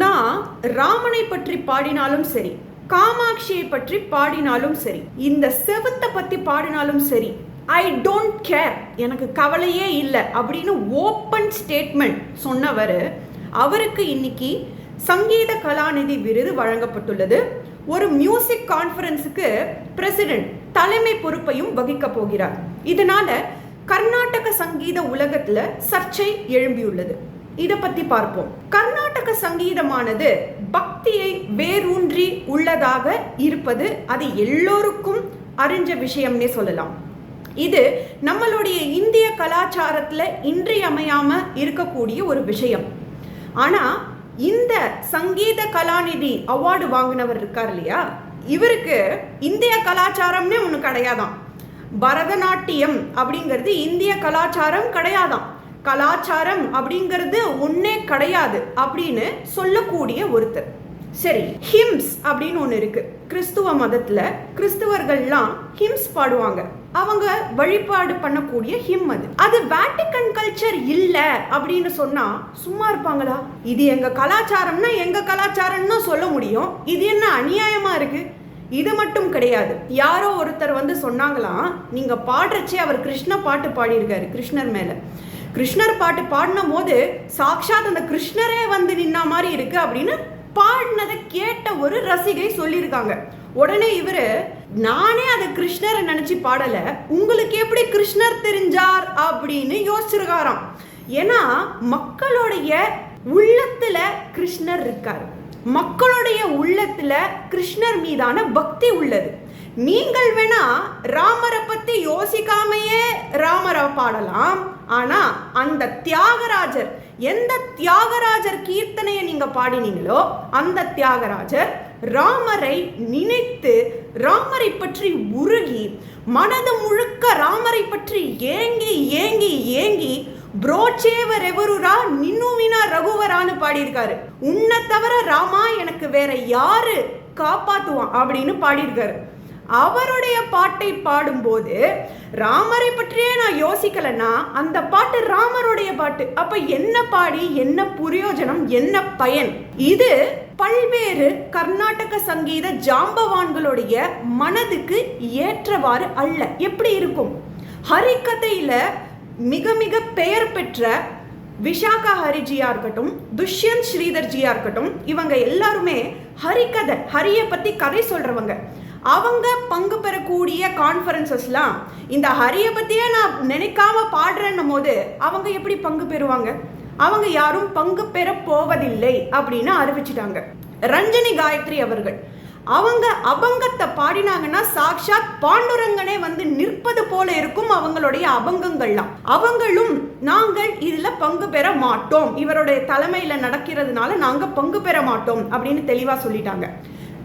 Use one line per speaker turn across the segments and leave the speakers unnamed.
நான் ராமனை பற்றி பாடினாலும் சரி காமாட்சியை பற்றி பாடினாலும் சரி இந்த செவத்தை பத்தி பாடினாலும் சரி ஐ டோன்ட் கேர் எனக்கு கவலையே இல்லை அப்படின்னு ஓப்பன் ஸ்டேட்மெண்ட் சொன்னவர் அவருக்கு இன்னைக்கு சங்கீத கலாநிதி விருது வழங்கப்பட்டுள்ளது. ஒரு மியூசிக் கான்ஃபரன்ஸுக்கு பிரசிடென்ட் தலைமை பொறுப்பையும் வகிக்க போகிறார். இதனால கர்நாடக சங்கீத உலகத்துல சர்ச்சை எழும்பியுள்ளது. இதை பத்தி பார்ப்போம். கர்நாடக சங்கீதமானது பக்தியை வேரூன்றி உள்ளதாக இருப்பது அது எல்லோருக்கும் அறிஞ்ச விஷயம்னே சொல்லலாம். இது நம்மளுடைய இந்திய கலாச்சாரத்துல இன்றியமையாம இருக்கக்கூடிய ஒரு விஷயம். ஆனா இந்த சங்கீத கலாநிதி அவார்டு வாங்கினவர் இருக்கார் இல்லையா? இவருக்கு இந்திய கலாச்சாரம்னே ஒன்று கிடையாதான் பரதநாட்டியம் அப்படிங்கிறது இந்திய கலாச்சாரம் கிடையாதான் கலாச்சாரம் அப்படிங்கிறது ஒன்றே கிடையாது அப்படின்னு சொல்லக்கூடிய ஒருத்தர். சரி ஹிம்ஸ் அப்படின்னு ஒன்று இருக்கு. கிறிஸ்துவ மதத்தில் கிறிஸ்துவர்கள்லாம் ஹிம்ஸ் பாடுவாங்க. அவங்க வழிபாடு பண்ணக்கூடிய ஹிம் அது. அது வேட்டிக்கன் கல்ச்சர் இல்லை அப்படின்னு சொன்னா சும்மா இருப்பாங்களா? இது எங்க கலாச்சாரம்னா எங்க கலாச்சாரம்னு சொல்ல முடியும். இது என்ன அநியாயமா இருக்கு? இது மட்டும் கிடையாது. யாரோ ஒருத்தர் வந்து சொன்னாங்களாம் நீங்க பாடுறச்சே அவர் கிருஷ்ண பாட்டு பாடியிருக்காரு கிருஷ்ணர் மேலே. கிருஷ்ணர் பாட்டு பாடின போது சாக்ஷாத் அந்த கிருஷ்ணரே வந்து நின்ன மாதிரி இருக்கு அப்படின்னு பாடினதை கேட்ட ஒரு ரசிகை சொல்லியிருக்காங்க. உடனே இவரு நானே அதை கிருஷ்ணரை நினைச்சு பாடல. உங்களுக்கு எப்படி கிருஷ்ணர் தெரிஞ்சார்? அப்படின்னு யோசிச்சிருக்காராம். ஏன்னா மக்களுடைய உள்ளத்துல கிருஷ்ணர் இருக்கார். மக்களுடைய உள்ளத்துல கிருஷ்ணர் மீதான பக்தி உள்ளது. நீங்கள் வேணா ராமரை பத்தி யோசிக்காமையே ராமரை பாடலாம். ஆனா அந்த தியாகராஜர் எந்த தியாகராஜர் கீர்த்தனையை நீங்க பாடினீங்களோ அந்த தியாகராஜர் ராமரை நினைத்து ராமரை பற்றி உருகி மனது முழுக்க ராமரை பற்றி ஏங்கி ஏங்கி ஏங்கி புரோச்சேவர் எவருரா நின்னுவினா ரகுவரான்னு பாடியிருக்காரு. உன்னை தவிர ராமா எனக்கு வேற யாரு காப்பாத்துவான் அப்படின்னு பாடியிருக்காரு. அவருடைய பாட்டை பாடும்போது ராமரை பற்றியே நான் யோசிக்கலன்னா அந்த பாட்டு ராமருடைய பாட்டு. அப்ப என்ன பாடி என்ன பிரயோஜனம் என்ன பயன்? இது பல்வேறு கர்நாடக சங்கீத ஜாம்பவான்களுடைய மனதுக்கு ஏற்றவாறு அல்ல. எப்படி இருக்கும்? ஹரிக்கதையில மிக மிக பெயர் பெற்ற விஷாகா ஹரிஜியா இருக்கட்டும் துஷ்யந்த் ஸ்ரீதர்ஜியா இருக்கட்டும் இவங்க எல்லாருமே ஹரிகதை ஹரியை பத்தி கதை சொல்றவங்க. அவங்க பங்கு பெறக்கூடிய கான்ஃபரன்சஸ்லாம் இந்த ஹரியை பற்றியே நான் நினைக்காம பாடுறேன்னும் போது அவங்க எப்படி பங்கு பெறுவாங்க? அவங்க யாரும் பங்கு பெற போவதில்லை அப்படின்னு அறிவிச்சிட்டாங்க. ரஞ்சனி காயத்ரி அவர்கள் அவங்க அபங்கத்தை பாடினாங்கன்னா சாக்ஷாத் பாண்டுரங்கனே வந்து நிற்பது போல இருக்கும் அவங்களுடைய அபங்கங்கள்லாம். அவங்களும் நாங்கள் இதுல பங்கு பெற மாட்டோம். இவருடைய தலைமையில நடக்கிறதுனால நாங்க பங்கு பெற மாட்டோம் அப்படின்னு தெளிவா சொல்லிட்டாங்க.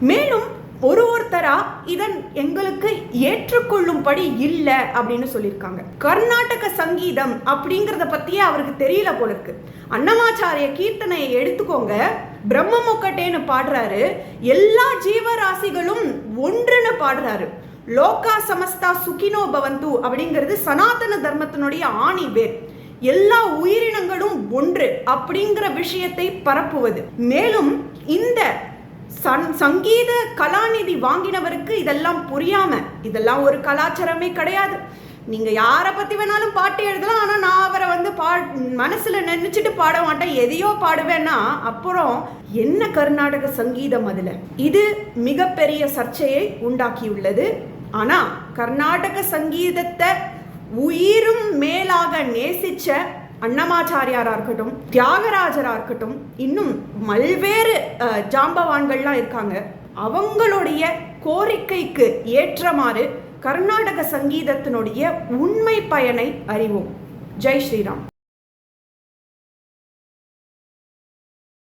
மேலும் ஒரு ஒருத்தரா இதன் எங்களுக்கு ஏற்றுக்கொள்ளும்படி இல்லை அப்படின்னு சொல்லியிருக்காங்க. கர்நாடக சங்கீதம் அப்படிங்கிறத பத்தியே அவருக்கு தெரியல போல இருக்கு. அன்னமாச்சாரிய கீர்த்தனையை எடுத்துக்கோங்க. பிரம்ம முக்கட்டேன்னு பாடுறாரு. எல்லா ஜீவராசிகளும் ஒன்றுன்னு பாடுறாரு. லோகா சமஸ்தா சுகினோ பவந்து அப்படிங்கிறது சனாதன தர்மத்தினுடைய ஆணி வேர். எல்லா உயிரினங்களும் ஒன்று அப்படிங்கிற விஷயத்தை பரப்புவது. மேலும் இந்த சன் சங்கீத கலாநிதி வாங்கினவருக்கு இதெல்லாம் புரியாம இதெல்லாம் ஒரு கலாச்சாரமே கிடையாது. நீங்க யாரை பத்தி வேணாலும் பாட்டு எழுதலாம் ஆனா நான் அவரை வந்து பா மனசுல நினைச்சிட்டு பாட மாட்டேன். எதையோ பாடுவேன்னா அப்புறம் என்ன கர்நாடக சங்கீதம் அதுல? இது மிகப்பெரிய சர்ச்சையை உண்டாக்கியுள்ளது. ஆனா கர்நாடக சங்கீதத்தை உயிரும் மேலாக நேசிச்ச அன்னமாச்சாரியாரா இருக்கட்டும் தியாகராஜரா இருக்கட்டும் இன்னும் பல்வேறு அஹ், ஜாம்பவான்கள்லாம் இருக்காங்க. அவங்களுடைய கோரிக்கைக்கு ஏற்றமாறு கர்நாடக சங்கீதத்தினுடைய உண்மை பயனை அறிவோம். ஜெய் ஸ்ரீராம்.